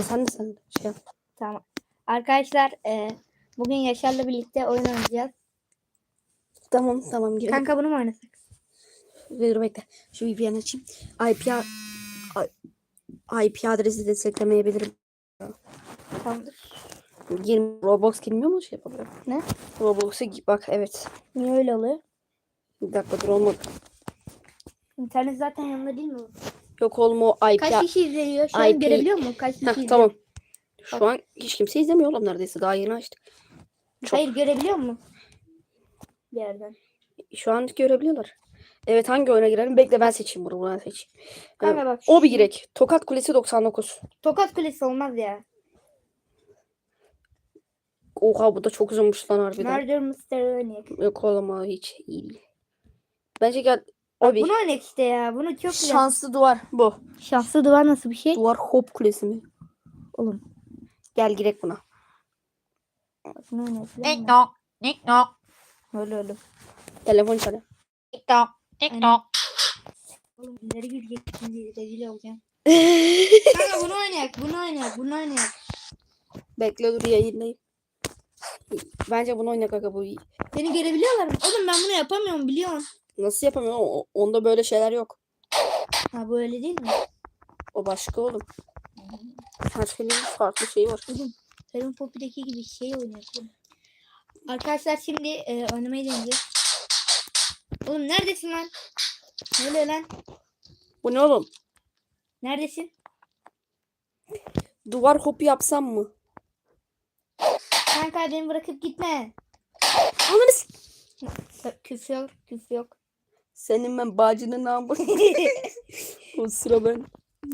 Sen de sen de şey yap. Tamam. Arkadaşlar e, bugün Yaşar'la birlikte oyun oynayacağız. Tamam tamam girelim. Kanka bunu mu oynasak? Dur bekle. Şu VPN açayım. IP IP adresi desteklemeyebilirim. Tamamdır. 20 Roblox girmiyor mu şey yapabilirim? Ne? Roblox'a bak evet. Niye öyle oluyor? Bir dakika dur olmadı. İnternet zaten yanında değil mi? Yok oğlum o IP. Kaç kişi izliyor? Şu an IP görebiliyor musun? Kaç kişi Heh, izliyor? tamam. Şu an hiç kimse izlemiyor oğlum neredeyse. Daha yeni açtık. Çok. Hayır görebiliyor musun? Bir yerden. Şu an görebiliyorlar. Evet hangi oyuna girelim? Bekle ben seçeyim bunu. Ben seçeyim. Kanka Evet, bak. O bir girek. Tokat Kulesi 99. Tokat Kulesi olmaz ya. Oha bu da çok uzunmuş lan harbiden. Murder Mystery oynayalım. Yok oğlum hiç iyi değil. Bence gel. Bak, Abi. bunu oynayak işte ya. Bunu çok güzel. Şanslı duvar bu. Şanslı duvar nasıl bir şey? Duvar hop kulesi mi? Oğlum. Gel girek buna. Bunu oynayak. TikTok, TikTok, Öyle öyle. Telefon çalıyor. TikTok, TikTok. Oğlum ileri girecek şimdi rezil olacağım. Kanka bunu oynayak, bunu oynayak, bunu oynayak. Bekle dur yayınlayayım. Bence bunu oynayak aga bu iyi. Beni görebiliyorlar mı? Oğlum ben bunu yapamıyorum biliyorsun. Nasıl yapamıyorum? O- Onda böyle şeyler yok. Ha bu öyle değil mi? O başka oğlum. Her şeyin farklı şeyi var. Ferin Poppy'deki gibi şey oynuyor. oğlum. Arkadaşlar şimdi e, oynamayı deneyeceğiz. Oğlum neredesin lan? Ne oluyor lan? Bu ne oğlum? Neredesin? Duvar hopu yapsam mı? Kanka beni bırakıp gitme. Ananı s- Küfür yok, küfür yok. Senin ben bacının namı. o sıra ben.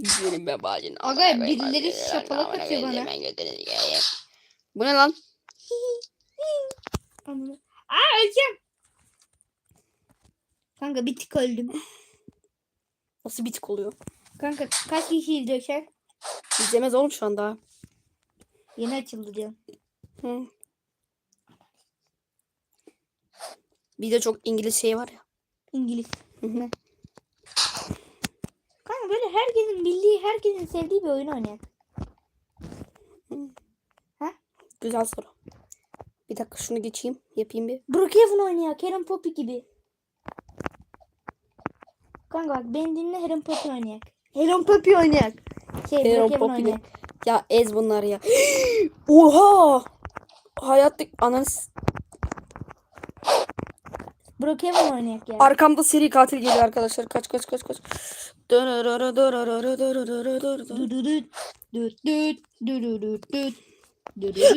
Senin ben bacının Aga, birileri şapalak atıyor bana. Bu ne lan? Aa öleceğim. Kanka bir tık öldüm. Nasıl bitik oluyor? Kanka kaç kişi izliyor şu an? İzlemez oğlum şu an daha. Yeni açıldı diyor. Hı. Bir de çok İngiliz şey var ya. İngiliz. Kanka böyle herkesin bildiği, herkesin sevdiği bir oyun oynayak. Güzel soru. Bir dakika şunu geçeyim. Yapayım bir. Brookhaven oynayak. Harry Poppy gibi. Kanka bak beni dinle Harry Poppy oynayak. Harry Poppy oynayak. Şey Harry Poppy oynayak. Ya ez bunlar ya. Oha! Hayatta ananı s- Brookhaven oynayak ya. Arkamda seri katil geliyor arkadaşlar. Kaç kaç kaç kaç.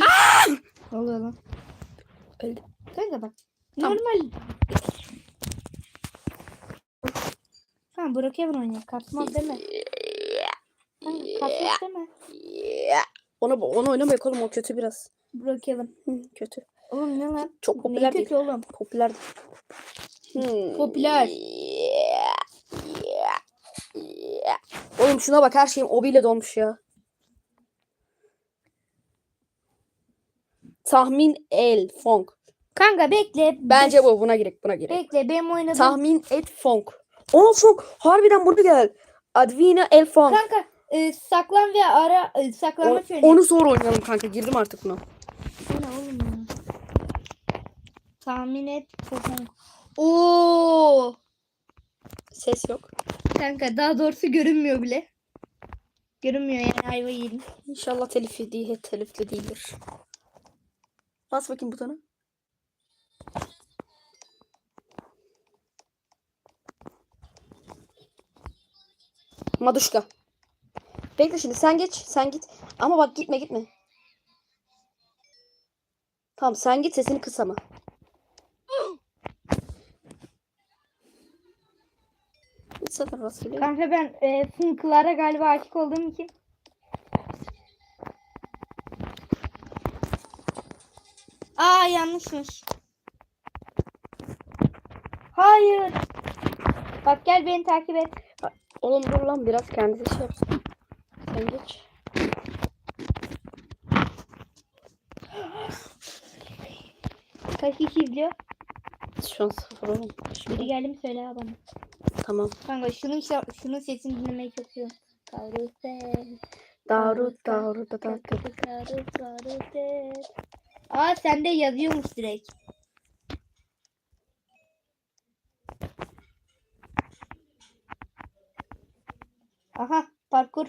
Ah! Oluyor lan? Öldü. Kanka bak. Normal. Tamam Brookhaven oynayak. Kartmaz deme. Kartmaz deme. Ona, onu oynamayalım oğlum o kötü biraz. Brookhaven. Kötü. Oğlum ne lan? Çok popüler değil. oğlum? Popüler değil. Hmm. Popüler. Oğlum şuna bak her şeyim obiyle dolmuş ya. Tahmin el funk. Kanka bekle. Bence bu buna gerek buna gerek. Bekle benim oynadığım. Tahmin et funk. O funk harbiden burada gel. Advina el funk. Kanka e, saklan ve ara e, O- saklanmaç oynayalım. onu sonra oynayalım kanka. Girdim artık buna. Bu ne oğlum ya? Tahmin et. Pohon. Oo. Ses yok. Kanka daha doğrusu görünmüyor bile. Görünmüyor yani ayva yedim. İnşallah telifli değil, telifli değildir. Bas bakayım butona. Maduşka. Bekle şimdi sen geç, sen git. Ama bak gitme gitme. Tamam sen git sesini kıs ama. Sefer rastgele. Kanka ben e, Funk'lara galiba aşık olduğum için. Aa yanlışmış. Hayır. Bak gel beni takip et. Oğlum dur lan biraz kendisi şey yapsın. Sen geç. Kaç kişi izliyor? Şu an sıfır oğlum. Biri geldi mi söyle bana. Tamam. Kanka şunun, şunun sesini dinlemeyi çok seviyorum. Karusel. Daru daru da da da. Aa sende yazıyormuş direkt. Aha parkur.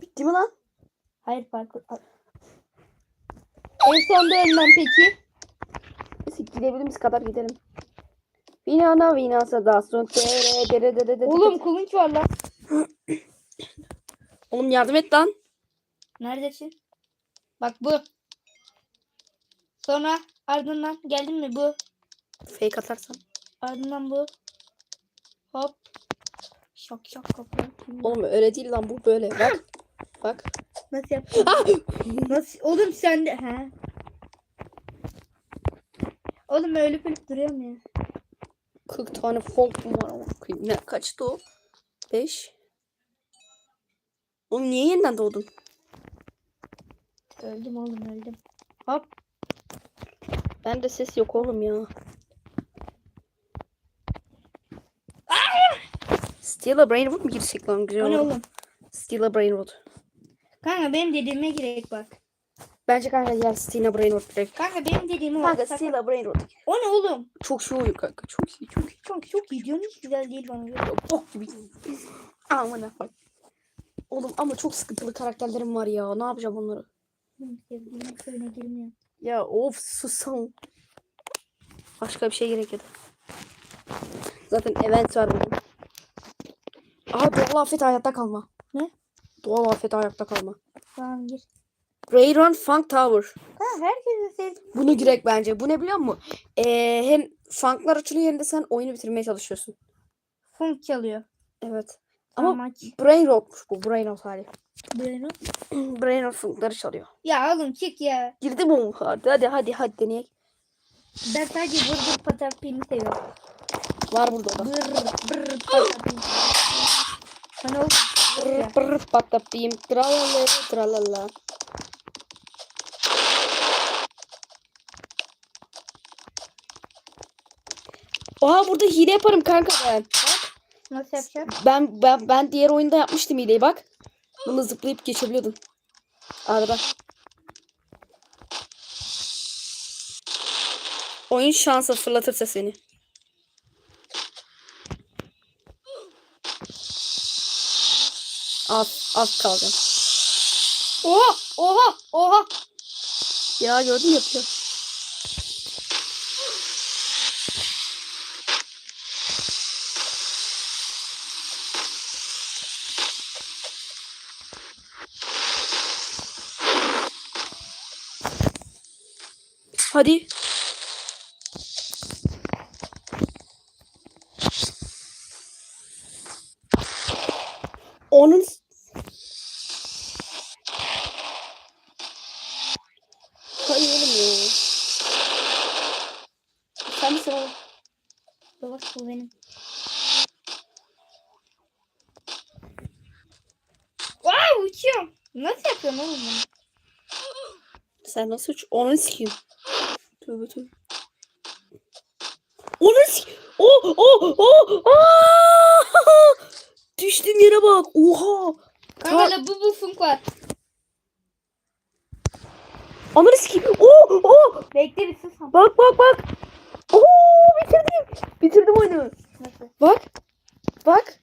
Bitti mi lan? Hayır parkur. En sonda ölmem peki. Neyse gidebildiğimiz kadar gidelim. Vinana vinasa dasun tere dere dere dere. Oğlum kulunç var lan. Oğlum yardım et lan. Neredesin? Bak bu. Sonra ardından geldin mi bu? Fake atarsan. Ardından bu. Hop. Şok şok kapı. Oğlum öyle değil lan bu böyle. Bak. Bak. Nasıl yaptın? Nasıl? Oğlum sen de. He. Oğlum ölüp ölüp duruyorum ya. 40 tane folkum var ama. Ne kaçtı o? 5. Oğlum niye yeniden doğdun? Öldüm oğlum öldüm. Hop. Bende ses yok oğlum ya. Steal a Brainwood mu girsek lan güzel O ne oğlum? Steal a Brainwood. Kanka benim dediğime girek bak. Bence kanka gel Steal a Brainwood direkt. Kanka benim dediğimi Kanka bak. Steal a Brainwood. O ne oğlum? Çok şey oyun kanka. Çok iyi çok iyi. Çok çok iyi diyorsun hiç güzel değil bana göre. Bok gibi. Aman bak. Oğlum ama çok sıkıntılı karakterlerim var ya. Ne yapacağım onları? Sevdiğim köyüne girmiyor. Ya of susam. Başka bir şey gerekiyordu. Zaten event var bugün. Aha doğal afet hayatta kalma. Ne? Doğal afet hayatta kalma. Tamam gir. Rayron Funk Tower. Ha herkesin sevdiği. Bunu girek bence. Bu ne biliyor musun? Ee, hem funklar açılıyor hem de sen oyunu bitirmeye çalışıyorsun. Funk çalıyor. Evet. Ama Amaç. Brain Rot'muş bu. Brain Rot hali. Böyle. Brain Rot funkları çalıyor. Ya oğlum çık ya. Girdi mi? Hadi hadi hadi hadi deneyek. Ben sadece vur vur patak filmi seviyorum. Var burada da. Vır vır patak film. Sana o Brr brr patapim tralala tralala. Oha burada hile yaparım kanka ben. nasıl yapacağım? Ben ben ben diğer oyunda yapmıştım hileyi bak. Bunu zıplayıp geçebiliyordum. Arada. Oyun şansa fırlatırsa seni. Az az kalacağım. Oha oha oha. Ya gördün yapıyor. Hadi. Onun Hayır oğlum ya. Sen misin oğlum? Yavaş bu benim. Wow uçuyorum. Nasıl yapıyorum oğlum bunu? Sen nasıl uç? Onu sikeyim. Tövbe tövbe. Onu sikeyim. Oh oh oh. Aa! Düştüğüm yere bak. Oha. Kanka bu bu funk var. Ananı sikeyim. Oh oh. Bekle bir sus. Bak bak bak. Oo bitirdim. Bitirdim oyunu. Nasıl? Bak. Bak.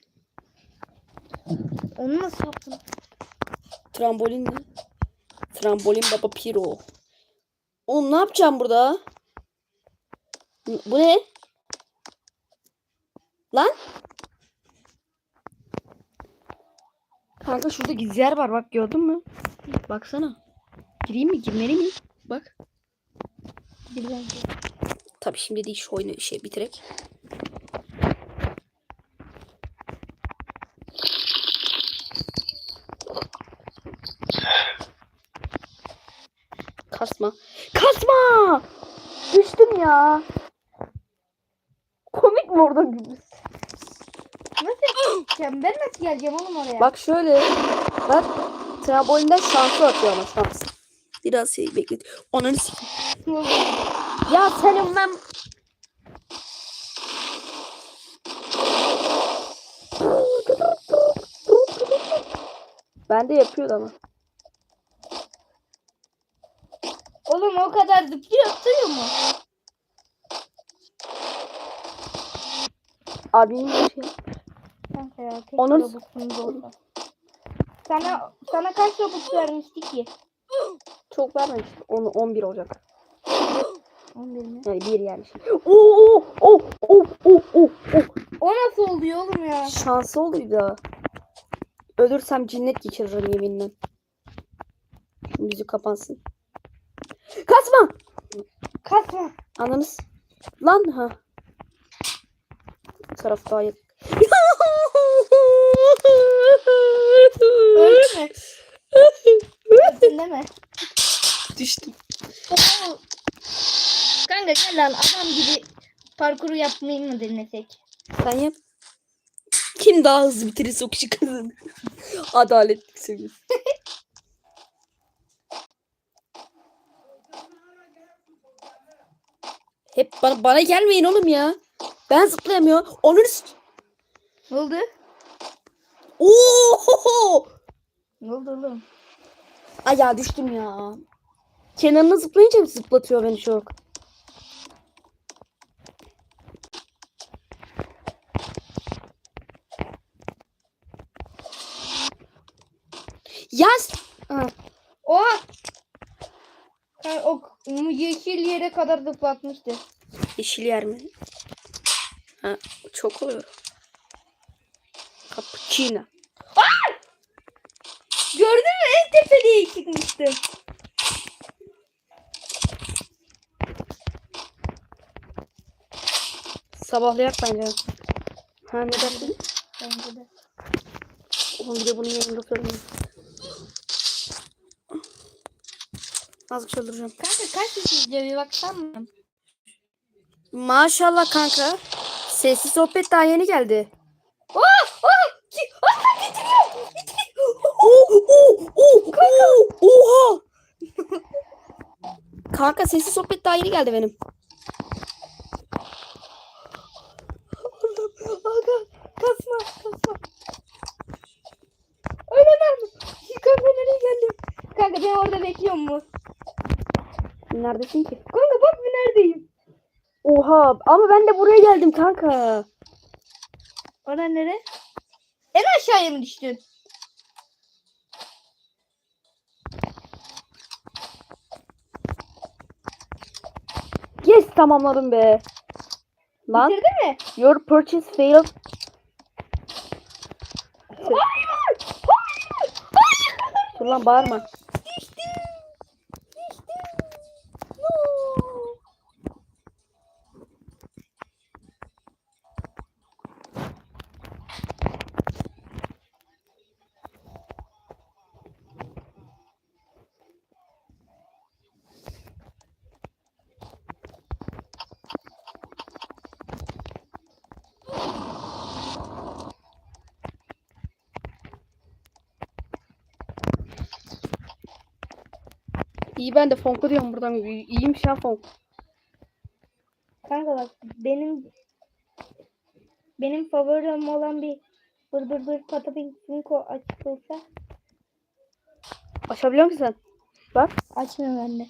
Onu nasıl yaptın? Trambolin mi? Trambolin baba piro. Oğlum ne yapacağım burada? Bu ne? Lan? Kanka şurada gizli yer var bak gördün mü? Baksana. Gireyim mi? Girmeli miyim? Bak. Bence. Tabii şimdi değil şu oyunu şey bitirek. Kasma! Ya. Komik mi orada gülüş? Nasıl yapacağım? Ben nasıl geleceğim oğlum oraya? Bak şöyle. Bak. Trambolinden şansı atıyor ama şans. Biraz şey beklet. Oldu? Ya senin ben... Ben de yapıyordu ama. Oğlum o kadar zıplıyor mu? Abinin şey. Kanka ya tek Onun- Robux'umuz. Sana, sana kaç Robux vermişti ki? Çok vermemiş. Onu 11 olacak. 11 mi? Yani bir yani. Oo, oo, oo, oo, oo, oo. O nasıl oluyor oğlum ya? Şansı olduydu. Ölürsem cinnet geçiririm yeminle. Şu müzik kapansın. Kasma! Kasma. Ananız. Lan ha. Taraf daha yakın. Öldü mü? Öldün değil mi? Düştüm. Oo. Kanka gel lan adam gibi parkuru yapmayı mı denesek? Sen yap. Kim daha hızlı bitirirse o kişi kazanır. Adaletlik seviyesi. Hep bana, bana gelmeyin oğlum ya. Ben zıplayamıyorum. Onun üst... Ne oldu? Oo! Ne oldu oğlum? Ay ya düştüm ya. Kenarına zıplayınca zıplatıyor beni çok. Yaz. Ha, Oha! Kanka, o yeşil yere kadar zıplatmıştı. yeşil yer mi? Ha, çok oluyor. Cappuccino. Gördün mü? En tepeliğe çıkmıştı. Sabahlayak bence. Ha ne dersin? Bence de. Oğlum bir de bunun yanında söyleyeyim. Az çıldıracağım. Kanka kaç kişi bir baksan mı? Maşallah kanka. Sessiz sohbet daha yeni geldi. Oh! Oh! Oh! Oo, oo, oha. Kanka sessiz sohbet daha yeni geldi benim. Aga kasma kasma. Ölemem. Kanka nereye geldim? Kanka ben orada bekliyorum mu? Neredesin ki? Kanka bak bir neredeyim. Oha ama ben de buraya geldim kanka. Orada nere? En aşağıya mı düştün? Yes tamamladım be. Lan Bitirdi mi? your purchase failed. Hayır! Hayır! Hayır! Dur lan bağırma. Düştüm. Düştüm. No. İyi ben de Fonko diyorum buradan. İyi- İyiymiş ya Fonk. Kanka bak benim benim favorim olan bir dur dur dur patapin finko açık olsa Açabiliyor musun sen? Bak. açmıyorum ben de.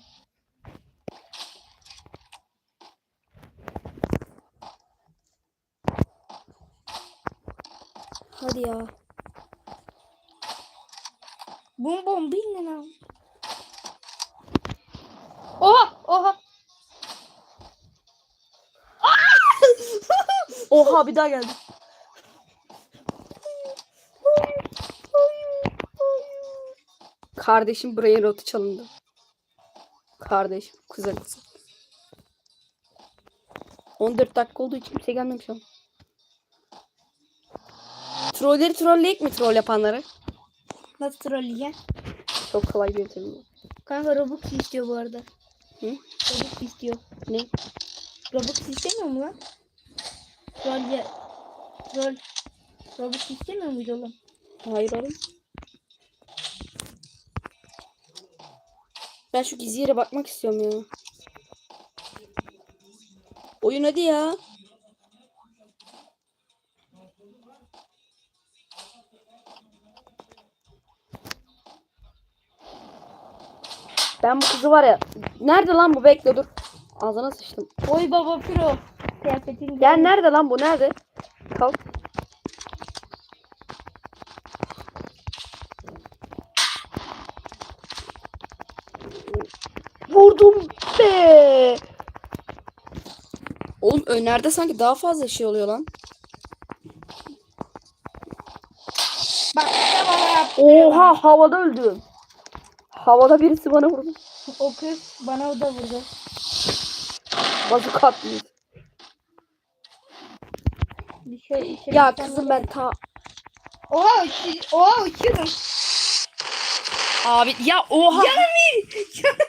Hadi ya. Bum bum bin ne lan? Oha oha. Oha bir daha geldi. Kardeşim brain rotu çalındı. Kardeşim, kuzen kızım. 14 dakika olduğu için kimse gelmemiş ama. Trolleri trolleyek mi troll yapanları? Nasıl trolleyeceğim? Çok kolay bir yöntem. bu. Kanka Robux istiyor bu arada. Hı? Robux istiyor. Ne? Robux istemiyor mu lan? Troll ya. Troll. Robux istemiyor muydu oğlum? Hayır oğlum. Ben şu gizli yere bakmak istiyorum ya. Oyun hadi ya. Ben bu kızı var ya. Nerede lan bu? Bekle dur. Ağzına sıçtım. Oy baba pro. Kıyafetin Gel nerede lan bu? Nerede? Kalk. Vurdum be. Oğlum önlerde sanki daha fazla şey oluyor lan. Bak ne bana yaptı. Oha havada öldüm. Havada birisi bana vurdu. O kız bana da vurdu. Bazuka atmış. Bir şey, bir şey Ya kızım ben ta... Oha uçu- oha uçuyorum. Abi ya oha. Canım bir. Canım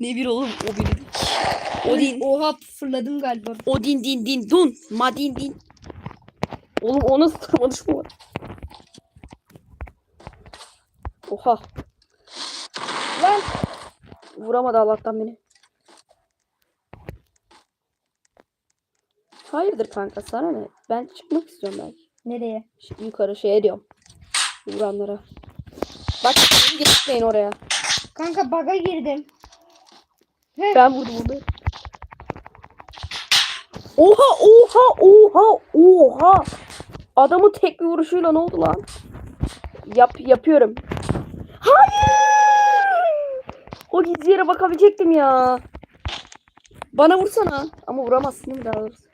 Ne bir oğlum o biri. O din. Oha fırladım galiba. O din din din dun. Ma din din. Oğlum o nasıl tırmanış mı var? Oha. Lan Vuramadı Allah'tan beni. Hayırdır kanka sana ne? Ben çıkmak istiyorum belki. nereye? Şu yukarı şey diyorum. Vuranlara. Bak gitmeyin oraya. Kanka baga girdim. Ben vurdum onu. Oha oha oha oha. Adamın tek bir vuruşuyla ne oldu lan? Yap yapıyorum. Hayır. O gizli yere bakabilecektim ya. Bana vursana. Ama vuramazsın değil mi daha doğrusu?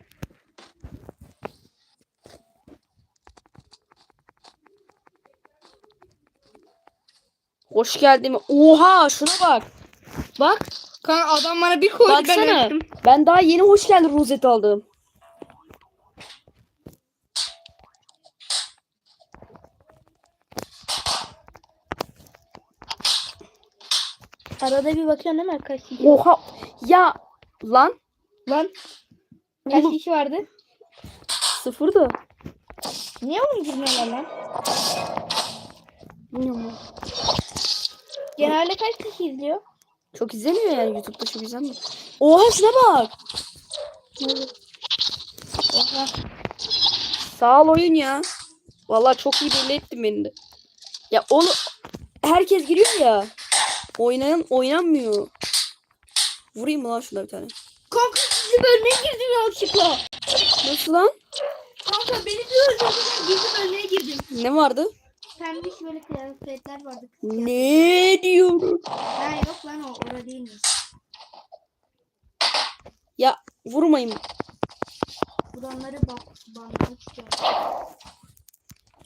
Hoş geldin. Oha şuna bak. Bak. Kanka adam bana bir koydu ben Baksana. öptüm. Ben daha yeni hoş geldin rozet aldım. Arada bir bakıyorsun değil mi kaç kişi? Oha. Ya lan Lan kaç Oğlum. kişi vardı? sıfırdı. Niye oğlum girmiyorlar lan? Bilmiyorum. Genelde kaç kişi izliyor? Çok izlemiyor yani YouTube'da çok izlemiyor. Oha şuna bak. Oha. Sağ ol oyun ya. Vallahi çok iyi belli ettin beni de. Ya oğlum herkes giriyor ya. Oynayan oynanmıyor. Vurayım mı lan şuna bir tane? Kanka sizi bölmeye girdim yanlışlıkla. Nasıl lan? Kanka beni bir öldürdüler gizli bölmeye girdim. Ne vardı? Pembe iş böyle kıyafetler vardı. Ne diyorum? Ha yok lan o orada değilmiş. Ya vurmayın. Buranları bak banlamak istiyorum.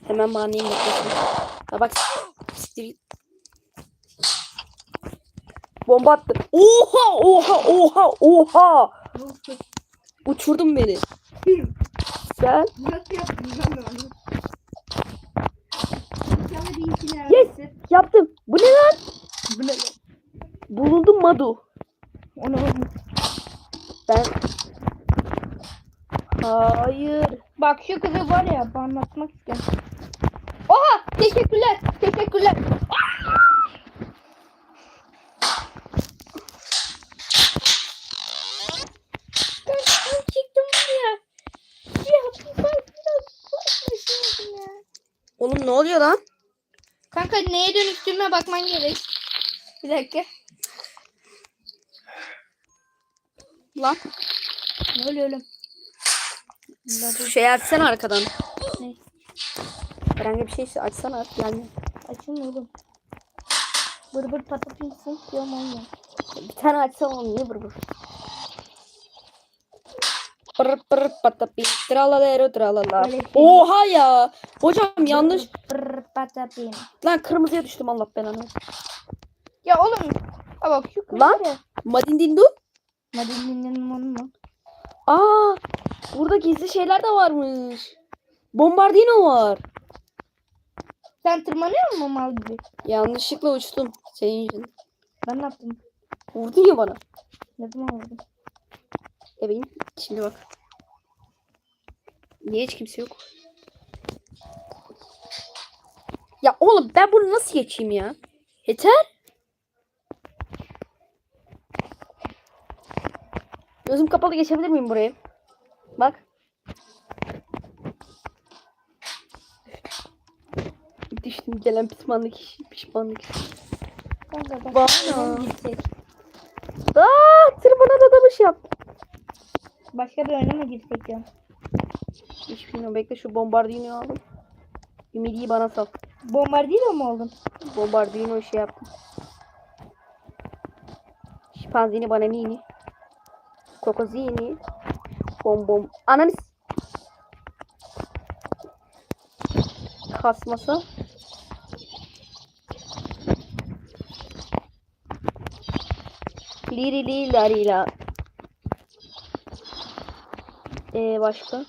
Hemen banlayayım. Ya bak. siktir git. Bomba attı. Oha oha oha oha. Uçurdun beni. Nasıl yaptın işine Yes. Yaptım. Bu ne lan? Bu ne? Bulundum Madu. Onu Ben... Hayır. Bak şu kızı var ya banlatmak istiyorum. Oha! Teşekkürler. Teşekkürler. Ben, ben çıktım var ya. Ya ben biraz korkmuşum ya. Oğlum ne oluyor lan? Kanka neye dönüştüğüme bakman gerek. Bir dakika. Lan. Ne oluyor oğlum? Şey açsana arkadan. Ne? Herhangi bir şey açsana. Yani Açın oğlum. Bır bır patatesin diyorum olmuyor. bir tane açsam niye bır bır? Pır pır patapi tralalero tralala. Oha ya. Hocam yanlış. Bır patapim. Lan kırmızıya düştüm Allah belanı. Ya oğlum. Ha bak şu kız Lan. var ya. Madin dindu. Madinli'nin onu mu? Aa, burada gizli şeyler de varmış. Bombardino var. Sen tırmanıyor musun mal gibi? Yanlışlıkla uçtum. Senin yüzünden. Ben ne yaptım? Vurdun ya bana. Ne zaman oldu? Ebeğim. Şimdi bak. Niye hiç kimse yok? Ya oğlum ben bunu nasıl geçeyim ya? Yeter. Gözüm kapalı geçebilir miyim burayı? Bak. Düştüm gelen pişmanlık işi, pişmanlık işi. Kanka bak. Bana. Aa, tırmana dadamış yap. Başka bir oyuna mı girsek ya? Hiç bilmiyorum. Bekle şu bombardino aldım. Ümidi'yi bana sal. Bombardino mu oldun? Bombardino şey yaptım. Şipanzini bana nini. Kokozini. Bom bom. Ananı Kasmasa. Liri li lari la. Ee, başka?